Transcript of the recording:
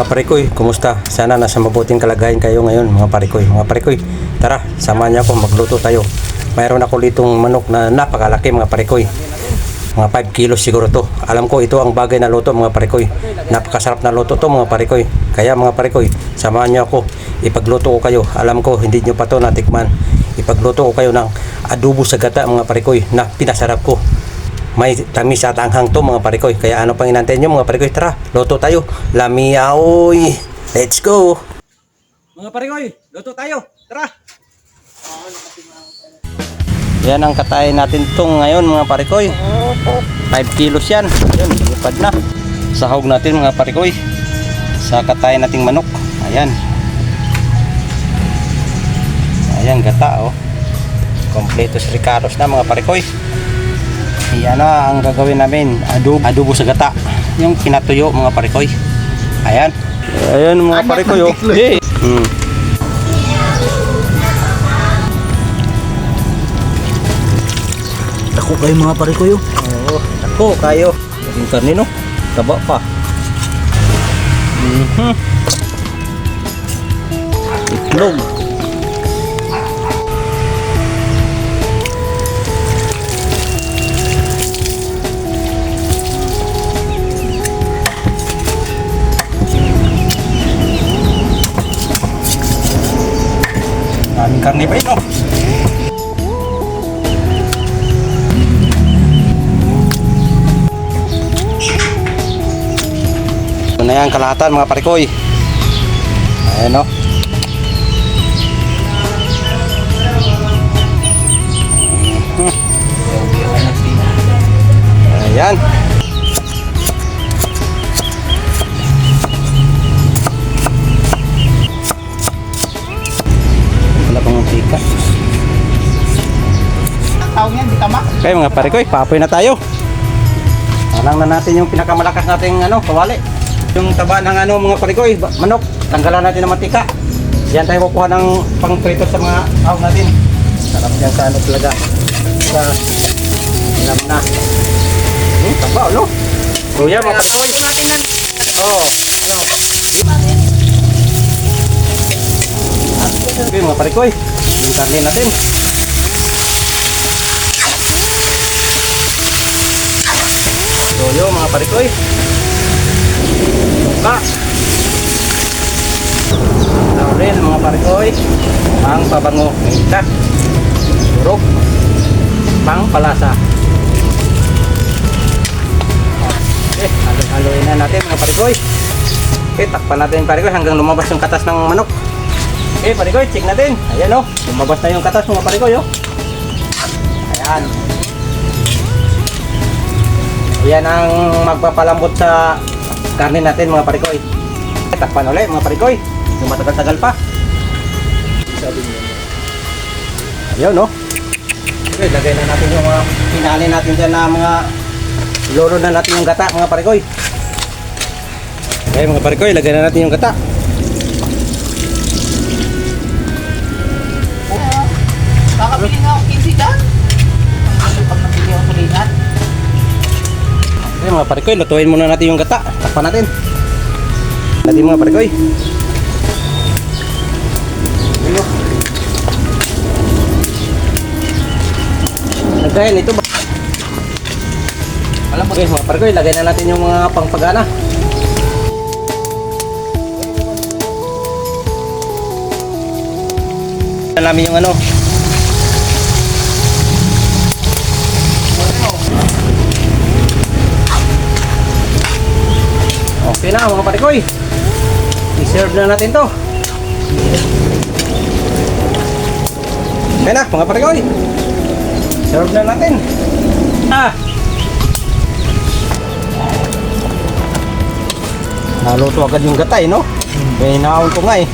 mga parikoy, kumusta? Sana nasa mabuting kalagayan kayo ngayon mga parikoy. Mga parikoy, tara, samahan niyo ako magluto tayo. Mayroon ako ditong manok na napakalaki mga parikoy. Mga 5 kilos siguro to. Alam ko ito ang bagay na luto mga parikoy. Napakasarap na luto to mga parikoy. Kaya mga parikoy, samahan niyo ako. Ipagluto ko kayo. Alam ko hindi niyo pa to natikman. Ipagluto ko kayo ng adobo sa gata mga parikoy na pinasarap ko. May tamis at anghang to mga parikoy. Kaya ano pang inantay nyo mga parikoy? Tara, luto tayo. Lamiaoy! Let's go! Mga parikoy, luto tayo. Tara! Yan ang katayin natin tong ngayon mga parikoy. 5 kilos yan. Ayun, lipad na. Sahog natin mga parikoy. Sa katayin nating manok. Ayan. Ayan, gata oh. Kompleto si Ricaros na mga parikoy. Iyan na ang gagawin namin. Adobo, adobo sa gata. Yung kinatuyo mga parikoy. Ayan. Ayan mga parikoy oh. Hey. Hmm. Ako kayo mga pare ko yun. Oo, ako kayo. Yung karne no, taba pa. Mhm. Itlog. Daming karne pa yun, no? Ito yan, kalahatan mga parikoy. Ayan o. Okay mga parikoy, papoy na tayo. Alang na natin yung pinakamalakas nating ano, kawali. Yung taba ng ano mga parikoy, ba- manok. Tanggalan natin ng mantika. Yan tayo kukuha ng pangprito sa mga tawag natin. Sarap yan sa ano talaga. Sa alam na. Hmm, taba, ano? Yan mga ng Oo. Ano? Okay mga parikoy. Yung karne natin. Toyo mga parikoy. Suka. Laurel mga parikoy. Ang pabango. Minta. Turok. Pang palasa. Okay, halo-haloin na natin mga parikoy. Okay, takpan natin parikoy hanggang lumabas yung katas ng manok. Okay, parikoy, check natin. Ayan o, lumabas na yung katas mga parikoy o. Ayan. Ayan ang magpapalambot sa karne natin mga parikoy. Takpan ulit mga parikoy. Yung matagal-tagal pa. Ayan no. Okay, lagay na natin yung mga pinali natin dyan na mga loro na natin yung gata mga parikoy. Okay mga parikoy, lagay na natin yung gata. Mga parikoy, lutuin muna natin yung gata. Takpan natin. Natin mga parikoy. Lagayan ito ba? Alam mo guys mga parikoy, lagay na natin yung mga pangpagana. Na namin yung ano. Okay na mga parikoy. I-serve na natin to. Okay na mga parikoy. Serve na natin. Ah. Naluto agad yung gatay, no? May naon ko nga eh.